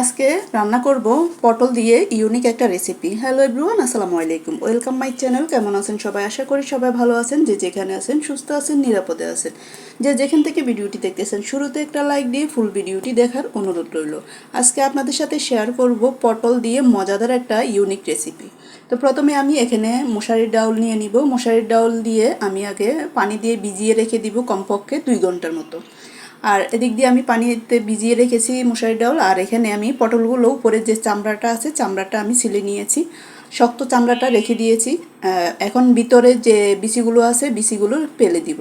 আজকে রান্না করব পটল দিয়ে ইউনিক একটা রেসিপি হ্যালো এভরিওয়ান আসসালামু আলাইকুম। ওয়েলকাম মাই চ্যানেল কেমন আছেন সবাই? আশা করি সবাই ভালো আছেন। যে যেখানে আছেন, সুস্থ আছেন, নিরাপদে আছেন। যে যেখান থেকে ভিডিওটি দেখতেছেন, শুরুতে একটা লাইক দিয়ে ফুল ভিডিওটি দেখার অনুরোধ রইল। আজকে আপনাদের সাথে শেয়ার করব পটল দিয়ে মজাদার একটা ইউনিক রেসিপি তো প্রথমে আমি এখানে মশারির ডাউল নিয়ে নিব। মশারির ডাউল দিয়ে আমি আগে পানি দিয়ে ভিজিয়ে রেখে দিব কমপক্ষে দুই ঘণ্টার মতো। আর এদিক দিয়ে আমি পানিতে ভিজিয়ে রেখেছি মশারি ডাউল, আর এখানে আমি পটলগুলো, উপরে যে চামড়াটা আছে, চামড়াটা আমি ছিলে নিয়েছি। শক্ত চামড়াটা রেখে দিয়েছি। এখন ভিতরে যে বিচিগুলো আছে, বিচিগুলো পেলে দিব।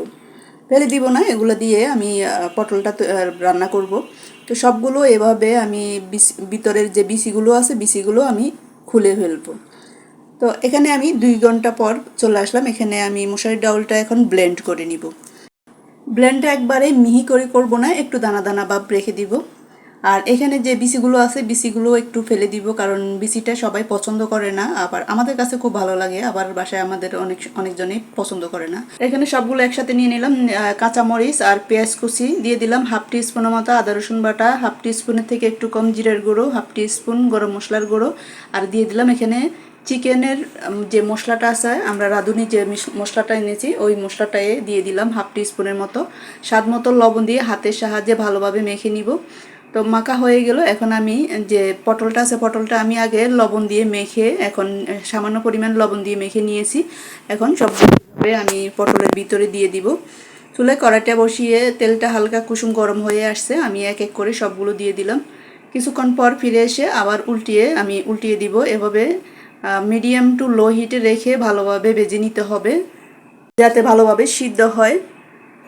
ফেলে দিব না, এগুলো দিয়ে আমি পটলটা রান্না করব। তো সবগুলো এভাবে আমি ভিতরের যে বিচিগুলো আছে, বিচিগুলো আমি খুলে ফেলব। তো এখানে আমি দুই ঘণ্টা পর চলে আসলাম। এখানে আমি মশারি ডাউলটা এখন ব্লেন্ড করে নিব। ব্লেন্ডটা একবারে মিহি করে করব না, একটু দানা দানা ভাব রেখে দিব। আর এখানে যে বিসিগুলো আছে, বিসিগুলো একটু ফেলে দিব, কারণ বিসিটা সবাই পছন্দ করে না, আবার আমাদের কাছে খুব ভালো লাগে, আবার বাসায় আমাদের অনেক, অনেকজনই পছন্দ করে না। এখানে সবগুলো একসাথে নিয়ে নিলাম কাঁচামরিচ আর পেঁয়াজ কুচি দিয়ে দিলাম, হাফ টি স্পুনের মতো আদা রসুন বাটা, হাফ টি স্পুনের থেকে একটু কম জিরের গুঁড়ো, হাফ টি স্পুন গরম মশলার গুঁড়ো, আর দিয়ে দিলাম এখানে চিকেনের যে মশলাটা আছে, আমরা রাঁধুনি যে মশলাটা এনেছি, ওই মশলাটায় দিয়ে দিলাম হাফ টি স্পুনের মতো। স্বাদ মতো লবণ দিয়ে হাতের সাহায্যে ভালোভাবে মেখে নিব। তো মাখা হয়ে গেল। এখন আমি যে পটলটা আছে, পটলটা আমি আগে লবণ দিয়ে মেখে, এখন সামান্য পরিমাণ লবণ দিয়ে মেখে নিয়েছি। এখন সবভাবে আমি পটলের ভিতরে দিয়ে দিব। চুলে কড়াইটা বসিয়ে তেলটা হালকা কুসুম গরম হয়ে আসছে, আমি এক এক করে সবগুলো দিয়ে দিলাম। কিছুক্ষণ পর ফিরে এসে আবার উল্টিয়ে, আমি উল্টিয়ে দিব। এভাবে মিডিয়াম টু লো হিটে রেখে ভালোভাবে ভেজে নিতে হবে, যাতে ভালোভাবে সিদ্ধ হয়।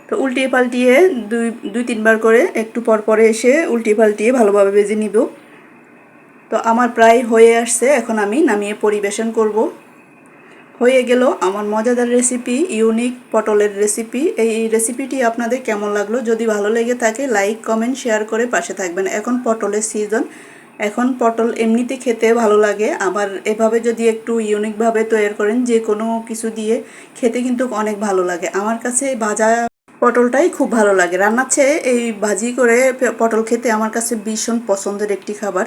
তো উল্টিয়ে পাল্টিয়ে দুই দুই, তিনবার করে একটু পর পরে এসে উল্টিয়ে পাল্টিয়ে ভালোভাবে ভেজে নিব। তো আমার প্রায় হয়ে আসছে, এখন আমি নামিয়ে পরিবেশন করব। হয়ে গেল আমার মজাদার রেসিপি ইউনিক পটলের রেসিপি এই রেসিপিটি আপনাদের কেমন লাগল? যদি ভালো লেগে থাকে লাইক কমেন্ট শেয়ার করে পাশে থাকবেন। এখন পটলের সিজন এখন পটল এমনিতে খেতে ভালো লাগে, আবার এভাবে যদি একটু ইউনিকভাবে তৈরি করেন, যে কোনো কিছু দিয়ে খেতে কিন্তু অনেক ভালো লাগে। আমার কাছে ভাজা পটলটাই খুব ভালো লাগে। রান্নার চেয়ে এই ভাজি করে পটল খেতে আমার কাছে ভীষণ পছন্দের একটি খাবার।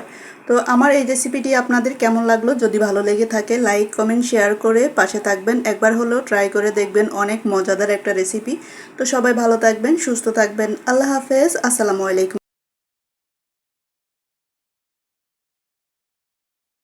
তো আমার এই রেসিপিটি আপনাদের কেমন লাগল? যদি ভালো লেগে থাকে লাইক কমেন্ট শেয়ার করে পাশে থাকবেন। একবার হলেও ট্রাই করে দেখবেন অনেক মজাদার একটা রেসিপি তো সবাই ভালো থাকবেন, সুস্থ থাকবেন। আল্লাহ হাফেজ। আসসালামু আলাইকুম।